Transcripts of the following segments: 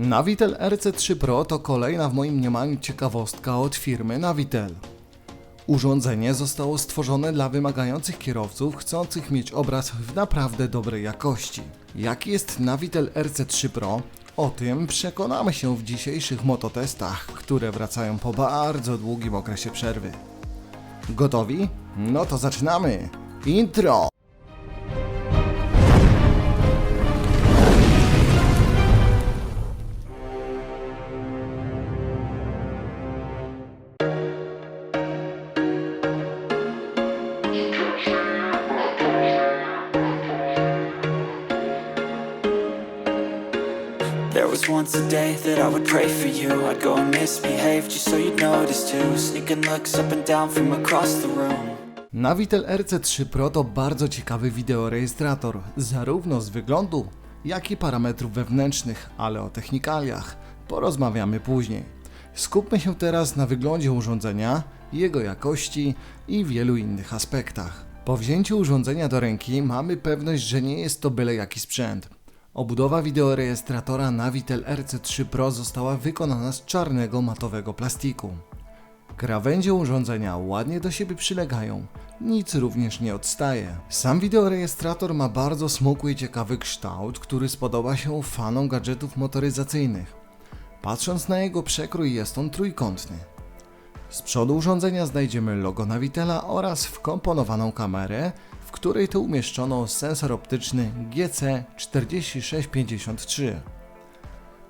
Navitel RC3 Pro to kolejna w moim mniemaniu ciekawostka od firmy Navitel. Urządzenie zostało stworzone dla wymagających kierowców chcących mieć obraz w naprawdę dobrej jakości. Jaki jest Navitel RC3 Pro? O tym przekonamy się w dzisiejszych mototestach, które wracają po bardzo długim okresie przerwy. Gotowi? No to zaczynamy! Intro! Once a day that I would pray for you I'd go and misbehave just so you'd notice too Sneaking looks up and down from across the room Navitel RC3 Pro to bardzo ciekawy wideorejestrator, zarówno z wyglądu, jak i parametrów wewnętrznych, ale o technikaliach porozmawiamy później. Skupmy się teraz na wyglądzie urządzenia, jego jakości i wielu innych aspektach. Po wzięciu urządzenia do ręki mamy pewność, że nie jest to byle jaki sprzęt. Obudowa wideorejestratora Navitel RC3 Pro została wykonana z czarnego matowego plastiku. Krawędzie urządzenia ładnie do siebie przylegają, nic również nie odstaje. Sam wideorejestrator ma bardzo smukły i ciekawy kształt, który spodoba się fanom gadżetów motoryzacyjnych. Patrząc na jego przekrój jest on trójkątny. Z przodu urządzenia znajdziemy logo Navitela oraz wkomponowaną kamerę, w której to umieszczono sensor optyczny GC4653.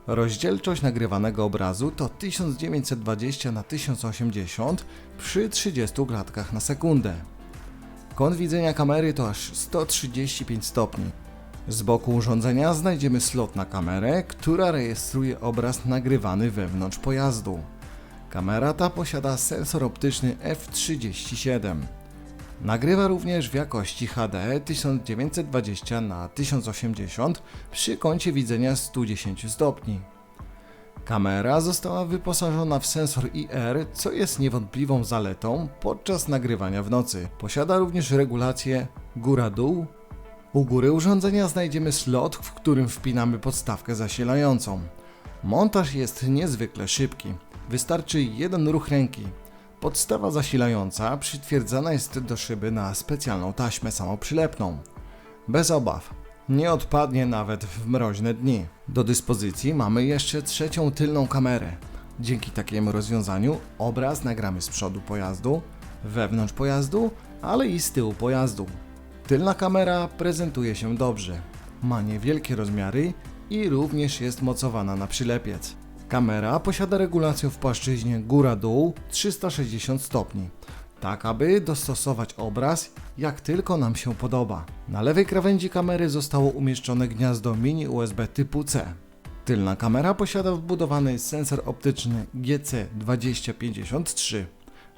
Rozdzielczość nagrywanego obrazu to 1920 na 1080 przy 30 klatkach na sekundę. Kąt widzenia kamery to aż 135 stopni. Z boku urządzenia znajdziemy slot na kamerę, która rejestruje obraz nagrywany wewnątrz pojazdu. Kamera ta posiada sensor optyczny f37. Nagrywa również w jakości HD 1920 na 1080 przy kącie widzenia 110 stopni. Kamera została wyposażona w sensor IR, co jest niewątpliwą zaletą podczas nagrywania w nocy. Posiada również regulację góra-dół. U góry urządzenia znajdziemy slot, w którym wpinamy podstawkę zasilającą. Montaż jest niezwykle szybki. Wystarczy jeden ruch ręki. Podstawa zasilająca przytwierdzana jest do szyby na specjalną taśmę samoprzylepną. Bez obaw, nie odpadnie nawet w mroźne dni. Do dyspozycji mamy jeszcze trzecią tylną kamerę. Dzięki takiemu rozwiązaniu obraz nagramy z przodu pojazdu, wewnątrz pojazdu, ale i z tyłu pojazdu. Tylna kamera prezentuje się dobrze. Ma niewielkie rozmiary i również jest mocowana na przylepiec. Kamera posiada regulację w płaszczyźnie góra-dół 360 stopni, tak aby dostosować obraz jak tylko nam się podoba. Na lewej krawędzi kamery zostało umieszczone gniazdo mini USB typu C. Tylna kamera posiada wbudowany sensor optyczny GC2053.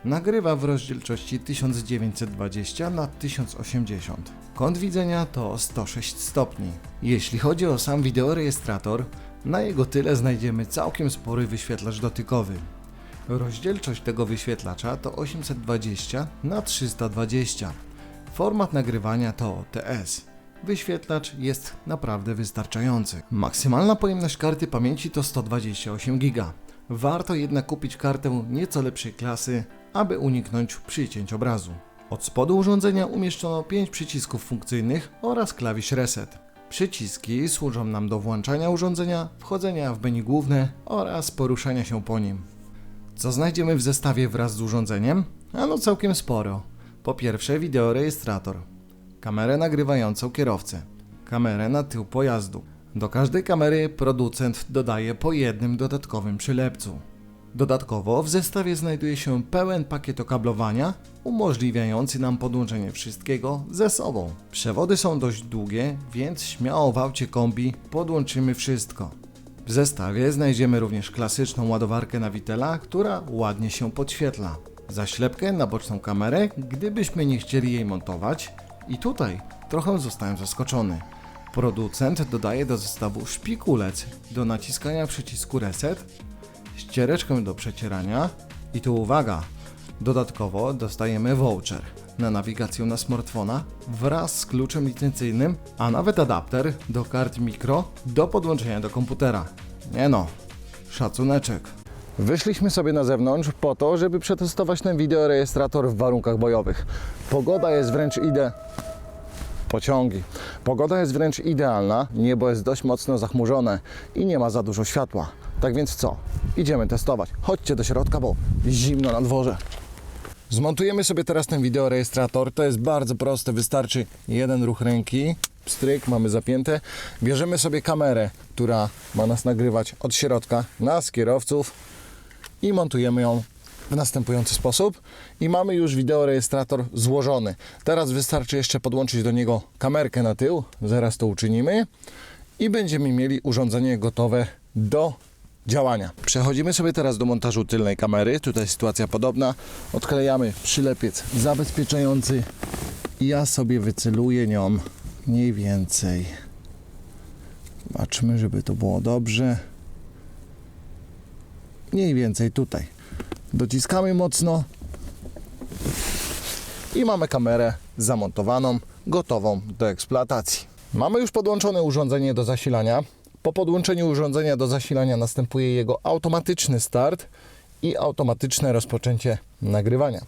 Nagrywa w rozdzielczości 1920 na 1080. Kąt widzenia to 106 stopni. Jeśli chodzi o sam wideorejestrator, na jego tyle znajdziemy całkiem spory wyświetlacz dotykowy. Rozdzielczość tego wyświetlacza to 820 na 320. Format nagrywania to TS. Wyświetlacz jest naprawdę wystarczający. Maksymalna pojemność karty pamięci to 128 GB. Warto jednak kupić kartę nieco lepszej klasy, aby uniknąć przycięć obrazu. Od spodu urządzenia umieszczono 5 przycisków funkcyjnych oraz klawisz reset. Przyciski służą nam do włączania urządzenia, wchodzenia w menu główne oraz poruszania się po nim. Co znajdziemy w zestawie wraz z urządzeniem? Ano całkiem sporo. Po pierwsze wideorejestrator, kamerę nagrywającą kierowcę, kamerę na tył pojazdu. Do każdej kamery producent dodaje po jednym dodatkowym przylepcu. Dodatkowo w zestawie znajduje się pełen pakiet okablowania umożliwiający nam podłączenie wszystkiego ze sobą. Przewody są dość długie, więc śmiało w aucie kombi podłączymy wszystko. W zestawie znajdziemy również klasyczną ładowarkę Navitela, która ładnie się podświetla. Zaślepkę na boczną kamerę, gdybyśmy nie chcieli jej montować. I tutaj trochę zostałem zaskoczony. Producent dodaje do zestawu szpikulec do naciskania przycisku reset, ściereczkę do przecierania i tu uwaga, dodatkowo dostajemy voucher na nawigację na smartfona wraz z kluczem licencyjnym, a nawet adapter do kart mikro do podłączenia do komputera. Nie no, szacuneczek. Wyszliśmy sobie na zewnątrz po to, żeby przetestować ten wideorejestrator w warunkach bojowych. Pogoda jest wręcz ide... Pociągi. Pogoda jest wręcz idealna, niebo jest dość mocno zachmurzone i nie ma za dużo światła. Tak więc co? Idziemy testować. Chodźcie do środka, bo zimno na dworze. Zmontujemy sobie teraz ten wideorejestrator. To jest bardzo proste, wystarczy jeden ruch ręki. Stryk, mamy zapięte. Bierzemy sobie kamerę, która ma nas nagrywać od środka, nas, kierowców i montujemy ją w następujący sposób. I mamy już wideorejestrator złożony. Teraz wystarczy jeszcze podłączyć do niego kamerkę na tył. Zaraz to uczynimy. I będziemy mieli urządzenie gotowe do działania. Przechodzimy sobie teraz do montażu tylnej kamery. Tutaj sytuacja podobna. Odklejamy przylepiec zabezpieczający. Ja sobie wyceluję nią mniej więcej. Zobaczmy, żeby to było dobrze. Mniej więcej tutaj. Dociskamy mocno. I mamy kamerę zamontowaną, gotową do eksploatacji. Mamy już podłączone urządzenie do zasilania. Po podłączeniu urządzenia do zasilania następuje jego automatyczny start i automatyczne rozpoczęcie nagrywania.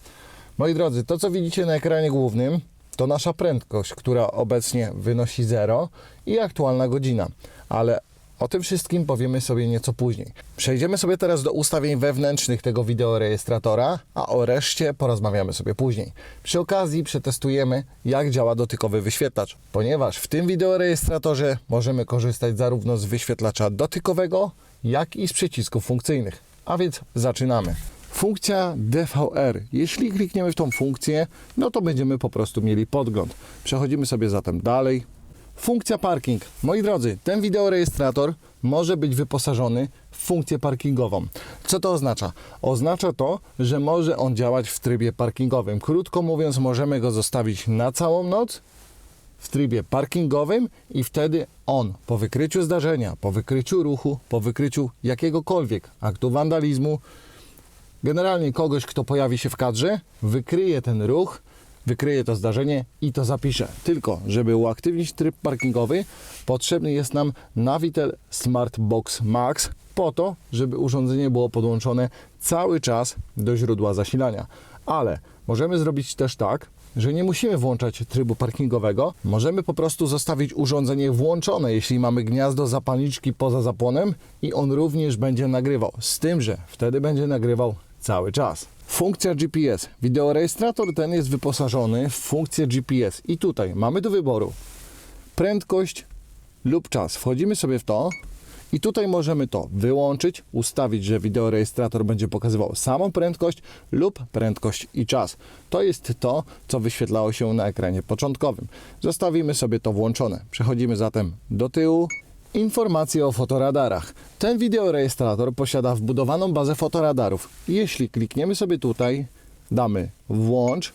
Moi drodzy, to co widzicie na ekranie głównym to nasza prędkość, która obecnie wynosi 0 i aktualna godzina, ale o tym wszystkim powiemy sobie nieco później. Przejdziemy sobie teraz do ustawień wewnętrznych tego wideorejestratora, a o reszcie porozmawiamy sobie później. Przy okazji przetestujemy, jak działa dotykowy wyświetlacz, ponieważ w tym wideorejestratorze możemy korzystać zarówno z wyświetlacza dotykowego, jak i z przycisków funkcyjnych. A więc zaczynamy. Funkcja DVR. Jeśli klikniemy w tą funkcję, no to będziemy po prostu mieli podgląd. Przechodzimy sobie zatem dalej. Funkcja parking. Moi drodzy, ten wideorejestrator może być wyposażony w funkcję parkingową. Co to oznacza? Oznacza to, że może on działać w trybie parkingowym. Krótko mówiąc, możemy go zostawić na całą noc w trybie parkingowym i wtedy on po wykryciu zdarzenia, po wykryciu ruchu, po wykryciu jakiegokolwiek aktu wandalizmu, generalnie kogoś, kto pojawi się w kadrze, wykryje ten ruch, wykryje to zdarzenie i to zapisze. Tylko, żeby uaktywnić tryb parkingowy, potrzebny jest nam Navitel Smart Box Max po to, żeby urządzenie było podłączone cały czas do źródła zasilania. Ale możemy zrobić też tak, że nie musimy włączać trybu parkingowego. Możemy po prostu zostawić urządzenie włączone, jeśli mamy gniazdo zapalniczki poza zapłonem i on również będzie nagrywał. Z tym, że wtedy będzie nagrywał cały czas. Funkcja GPS. Wideorejestrator ten jest wyposażony w funkcję GPS i tutaj mamy do wyboru prędkość lub czas. Wchodzimy sobie w to i tutaj możemy to wyłączyć, ustawić, że wideorejestrator będzie pokazywał samą prędkość lub prędkość i czas. To jest to, co wyświetlało się na ekranie początkowym. Zostawimy sobie to włączone. Przechodzimy zatem do tyłu. Informacje o fotoradarach. Ten wideorejestrator posiada wbudowaną bazę fotoradarów. Jeśli klikniemy sobie tutaj, damy włącz,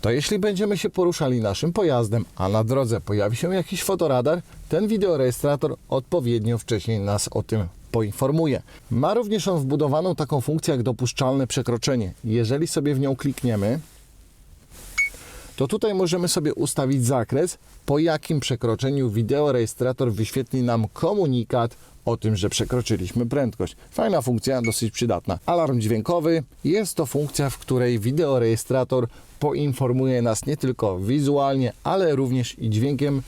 to jeśli będziemy się poruszali naszym pojazdem, a na drodze pojawi się jakiś fotoradar, ten wideorejestrator odpowiednio wcześniej nas o tym poinformuje. Ma również on wbudowaną taką funkcję jak dopuszczalne przekroczenie. Jeżeli sobie w nią klikniemy, to tutaj możemy sobie ustawić zakres, po jakim przekroczeniu wideorejestrator wyświetli nam komunikat o tym, że przekroczyliśmy prędkość. Fajna funkcja, dosyć przydatna. Alarm dźwiękowy jest to funkcja, w której wideorejestrator poinformuje nas nie tylko wizualnie, ale również i dźwiękiem.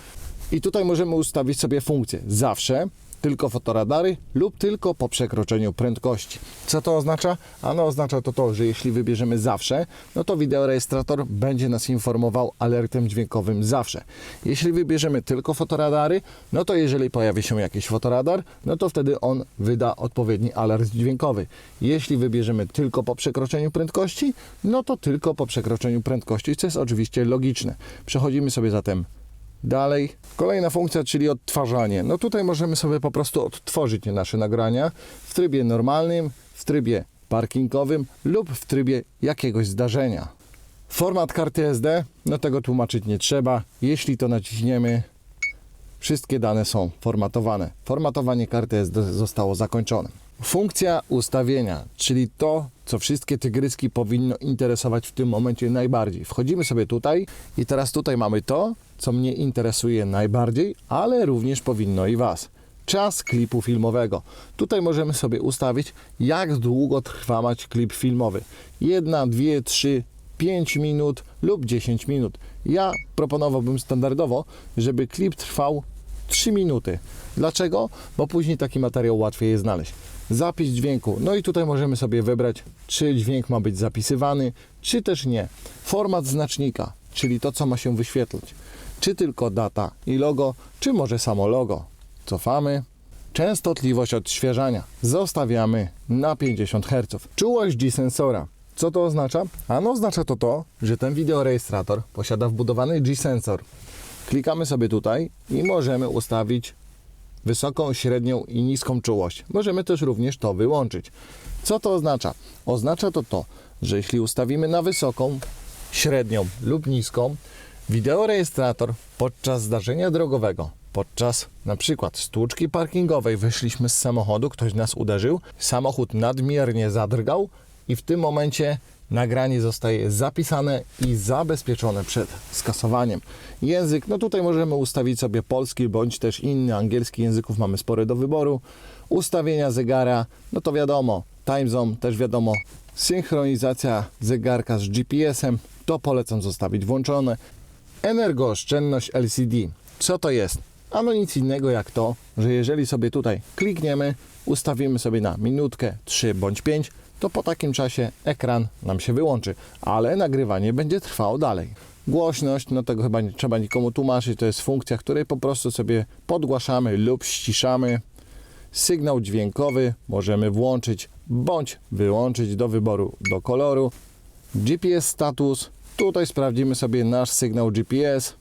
I tutaj możemy ustawić sobie funkcję zawsze, tylko fotoradary lub tylko po przekroczeniu prędkości. Co to oznacza? Ano oznacza to to, że jeśli wybierzemy zawsze, no to wideorejestrator będzie nas informował alertem dźwiękowym zawsze. Jeśli wybierzemy tylko fotoradary, no to jeżeli pojawi się jakiś fotoradar, no to wtedy on wyda odpowiedni alert dźwiękowy. Jeśli wybierzemy tylko po przekroczeniu prędkości, no to tylko po przekroczeniu prędkości, co jest oczywiście logiczne. Przechodzimy sobie zatem Dalej, kolejna funkcja, czyli odtwarzanie. No tutaj możemy sobie po prostu odtworzyć nasze nagrania w trybie normalnym, w trybie parkingowym lub w trybie jakiegoś zdarzenia. Format karty SD, no tego tłumaczyć nie trzeba. Jeśli to naciśniemy, wszystkie dane są formatowane. Formatowanie karty SD zostało zakończone. Funkcja ustawienia, czyli to, co wszystkie tygryski powinno interesować w tym momencie najbardziej. Wchodzimy sobie tutaj i teraz tutaj mamy to, co mnie interesuje najbardziej, ale również powinno i Was. czas klipu filmowego. Tutaj możemy sobie ustawić, jak długo trwa mać klip filmowy. Jedna, dwie, trzy, 5 minut lub 10 minut. Ja proponowałbym standardowo, żeby klip trwał 3 minuty. Dlaczego? Bo później taki materiał łatwiej jest znaleźć. Zapis dźwięku. No i tutaj możemy sobie wybrać, czy dźwięk ma być zapisywany, czy też nie. Format znacznika, czyli to, co ma się wyświetlać. Czy tylko data i logo, czy może samo logo. Cofamy. Częstotliwość odświeżania zostawiamy na 50 Hz. Czułość G-sensora. Co to oznacza? Ano oznacza to to, że ten wideorejestrator posiada wbudowany G-sensor. Klikamy sobie tutaj i możemy ustawić wysoką, średnią i niską czułość. Możemy też również to wyłączyć. Co to oznacza? Oznacza to to, że jeśli ustawimy na wysoką, średnią lub niską, wideorejestrator podczas zdarzenia drogowego, podczas na przykład stłuczki parkingowej, wyszliśmy z samochodu, ktoś nas uderzył, samochód nadmiernie zadrgał i w tym momencie nagranie zostaje zapisane i zabezpieczone przed skasowaniem. Język, no tutaj możemy ustawić sobie polski bądź też inny, angielski języków mamy spore do wyboru. Ustawienia zegara, no to wiadomo, time zone też wiadomo, synchronizacja zegarka z GPS-em, to polecam zostawić włączone. Energooszczędność LCD. Co to jest? Ano nic innego jak to, że jeżeli sobie tutaj klikniemy, ustawimy sobie na minutkę, 3 bądź 5, to po takim czasie ekran nam się wyłączy, ale nagrywanie będzie trwało dalej. Głośność, no tego chyba nie trzeba nikomu tłumaczyć, to jest funkcja, której po prostu sobie podgłaszamy lub ściszamy. Sygnał dźwiękowy możemy włączyć bądź wyłączyć do wyboru do koloru. GPS status, tutaj sprawdzimy sobie nasz sygnał GPS.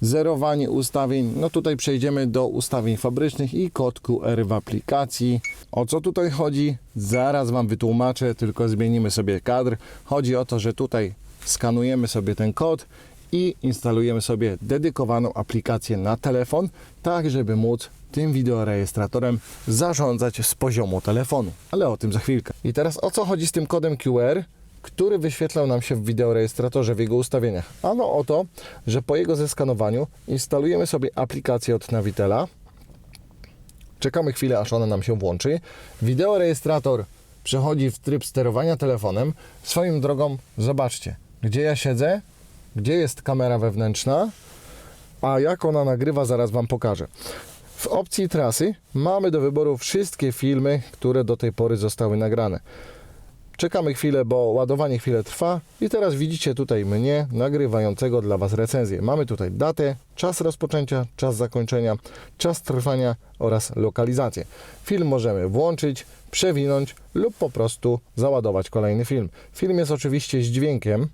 Zerowanie ustawień, no tutaj przejdziemy do ustawień fabrycznych i kod QR w aplikacji. O co tutaj chodzi? Zaraz Wam wytłumaczę, tylko zmienimy sobie kadr. Chodzi o to, że tutaj skanujemy sobie ten kod i instalujemy sobie dedykowaną aplikację na telefon, tak żeby móc tym wideorejestratorem zarządzać z poziomu telefonu. Ale o tym za chwilkę. I teraz o co chodzi z tym kodem QR? Który wyświetlał nam się w wideorejestratorze w jego ustawieniach. Ano o to, że po jego zeskanowaniu instalujemy sobie aplikację od Navitela. Czekamy chwilę, aż ona nam się włączy. Wideorejestrator przechodzi w tryb sterowania telefonem. Swoją drogą, zobaczcie, gdzie ja siedzę, gdzie jest kamera wewnętrzna, a jak ona nagrywa, zaraz Wam pokażę. W opcji trasy mamy do wyboru wszystkie filmy, które do tej pory zostały nagrane. Czekamy chwilę, bo ładowanie chwilę trwa i teraz widzicie tutaj mnie nagrywającego dla Was recenzję. Mamy tutaj datę, czas rozpoczęcia, czas zakończenia, czas trwania oraz lokalizację. Film możemy włączyć, przewinąć lub po prostu załadować kolejny film. Film jest oczywiście z dźwiękiem.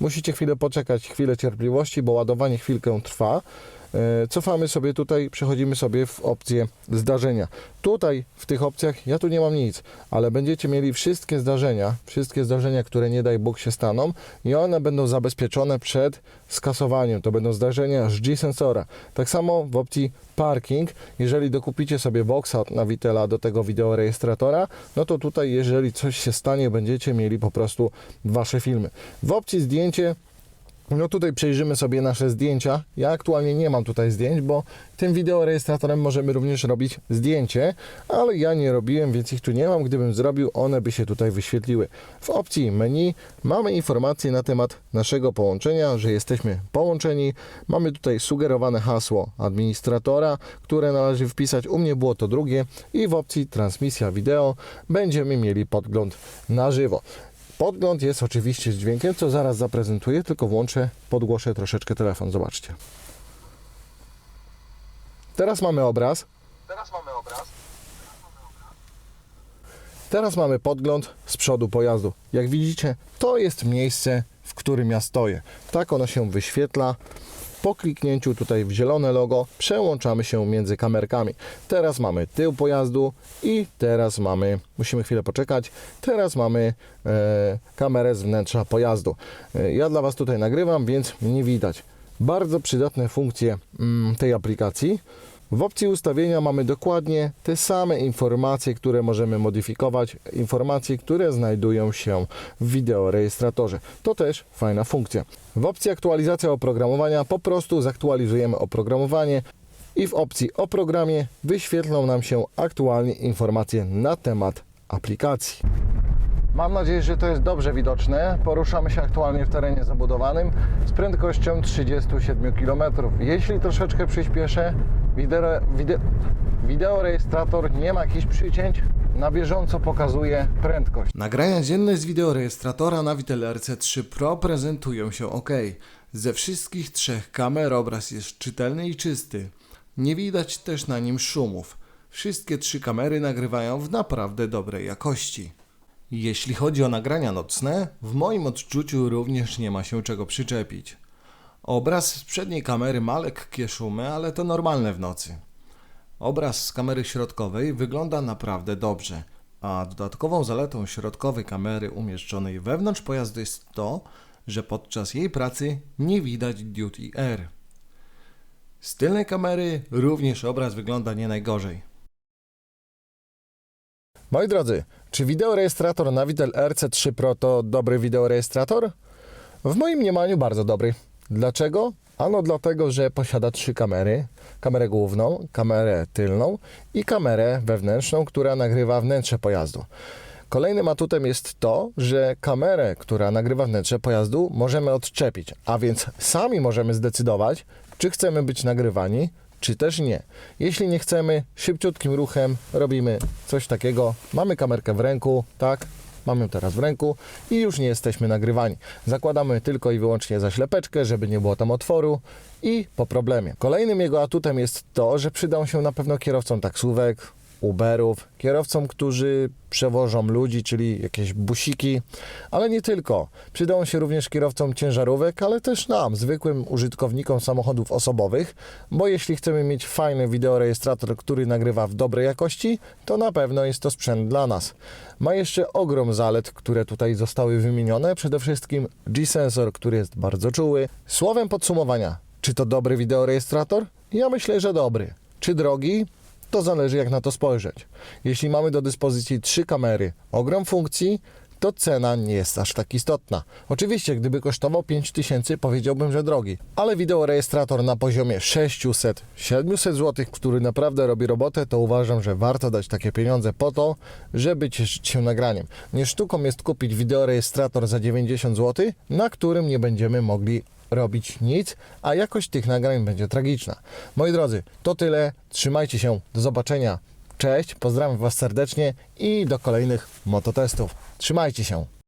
Musicie chwilę poczekać, chwilę cierpliwości, bo ładowanie chwilkę trwa. E, Cofamy sobie tutaj, przechodzimy sobie w opcję zdarzenia. Tutaj w tych opcjach ja tu nie mam nic, ale będziecie mieli wszystkie zdarzenia, wszystkie zdarzenia, które nie daj Bóg się staną i one będą zabezpieczone przed skasowaniem. To będą zdarzenia z G-sensora. Tak samo w opcji parking, jeżeli dokupicie sobie boxa od Navitela do tego wideorejestratora, no to tutaj jeżeli coś się stanie, będziecie mieli po prostu wasze filmy. W opcji zdjęcie no tutaj przejrzymy sobie nasze zdjęcia. Ja aktualnie nie mam tutaj zdjęć, bo tym wideorejestratorem możemy również robić zdjęcie, ale ja nie robiłem, więc ich tu nie mam. Gdybym zrobił, one by się tutaj wyświetliły. W opcji menu mamy informacje na temat naszego połączenia, że jesteśmy połączeni. Mamy tutaj sugerowane hasło administratora, które należy wpisać. U mnie było to drugie i w opcji transmisja wideo będziemy mieli podgląd na żywo. Podgląd jest oczywiście z dźwiękiem, co zaraz zaprezentuję, tylko włączę, podgłoszę troszeczkę telefon, zobaczcie. Teraz mamy obraz. Teraz mamy obraz. Teraz mamy podgląd z przodu pojazdu. Jak widzicie, to jest miejsce, w którym ja stoję. Tak ono się wyświetla. Po kliknięciu tutaj w zielone logo przełączamy się między kamerkami. Teraz mamy tył pojazdu i teraz mamy, musimy chwilę poczekać, teraz mamy e, kamerę z wnętrza pojazdu. E, ja dla Was tutaj nagrywam, więc nie widać. Bardzo przydatne funkcje mm, tej aplikacji. W opcji ustawienia mamy dokładnie te same informacje, które możemy modyfikować, informacje, które znajdują się w wideorejestratorze. To też fajna funkcja. W opcji aktualizacja oprogramowania po prostu zaktualizujemy oprogramowanie i w opcji o programie wyświetlą nam się aktualnie informacje na temat aplikacji. Mam nadzieję, że to jest dobrze widoczne. Poruszamy się aktualnie w terenie zabudowanym z prędkością 37 km. Jeśli troszeczkę przyspieszę, wideo, wideo, wideorejestrator nie ma jakichś przycięć, na bieżąco pokazuje prędkość. Nagrania dzienne z wideorejestratora na Vitel RC3 Pro prezentują się ok. Ze wszystkich trzech kamer obraz jest czytelny i czysty. Nie widać też na nim szumów. Wszystkie trzy kamery nagrywają w naprawdę dobrej jakości. Jeśli chodzi o nagrania nocne, w moim odczuciu również nie ma się czego przyczepić. Obraz z przedniej kamery ma lekkie szumy, ale to normalne w nocy. Obraz z kamery środkowej wygląda naprawdę dobrze, a dodatkową zaletą środkowej kamery umieszczonej wewnątrz pojazdu jest to, że podczas jej pracy nie widać duty air. Z tylnej kamery również obraz wygląda nie najgorzej. Moi drodzy, czy wideorejestrator na Vitel RC3 Pro to dobry wideorejestrator? W moim mniemaniu bardzo dobry. Dlaczego? Ano dlatego, że posiada trzy kamery. Kamerę główną, kamerę tylną i kamerę wewnętrzną, która nagrywa wnętrze pojazdu. Kolejnym atutem jest to, że kamerę, która nagrywa wnętrze pojazdu, możemy odczepić, a więc sami możemy zdecydować, czy chcemy być nagrywani, czy też nie. Jeśli nie chcemy, szybciutkim ruchem robimy coś takiego. Mamy kamerkę w ręku, tak? Mamy ją teraz w ręku i już nie jesteśmy nagrywani. Zakładamy tylko i wyłącznie zaślepeczkę, żeby nie było tam otworu i po problemie. Kolejnym jego atutem jest to, że przydał się na pewno kierowcom taksówek, Uberów, kierowcom, którzy przewożą ludzi, czyli jakieś busiki, ale nie tylko. Przydał się również kierowcom ciężarówek, ale też nam, zwykłym użytkownikom samochodów osobowych, bo jeśli chcemy mieć fajny wideorejestrator, który nagrywa w dobrej jakości, to na pewno jest to sprzęt dla nas. Ma jeszcze ogrom zalet, które tutaj zostały wymienione, przede wszystkim G-sensor, który jest bardzo czuły. Słowem podsumowania, czy to dobry wideorejestrator? Ja myślę, że dobry. Czy drogi? To zależy jak na to spojrzeć. Jeśli mamy do dyspozycji trzy kamery, ogrom funkcji, to cena nie jest aż tak istotna. Oczywiście, gdyby kosztował 5000, powiedziałbym, że drogi, ale wideorejestrator na poziomie 600-700 zł, który naprawdę robi robotę, to uważam, że warto dać takie pieniądze po to, żeby cieszyć się nagraniem. Nie sztuką jest kupić wideorejestrator za 90 zł, na którym nie będziemy mogli robić nic, a jakość tych nagrań będzie tragiczna. Moi drodzy, to tyle. Trzymajcie się. Do zobaczenia. Cześć, pozdrawiam Was serdecznie i do kolejnych mototestów. Trzymajcie się.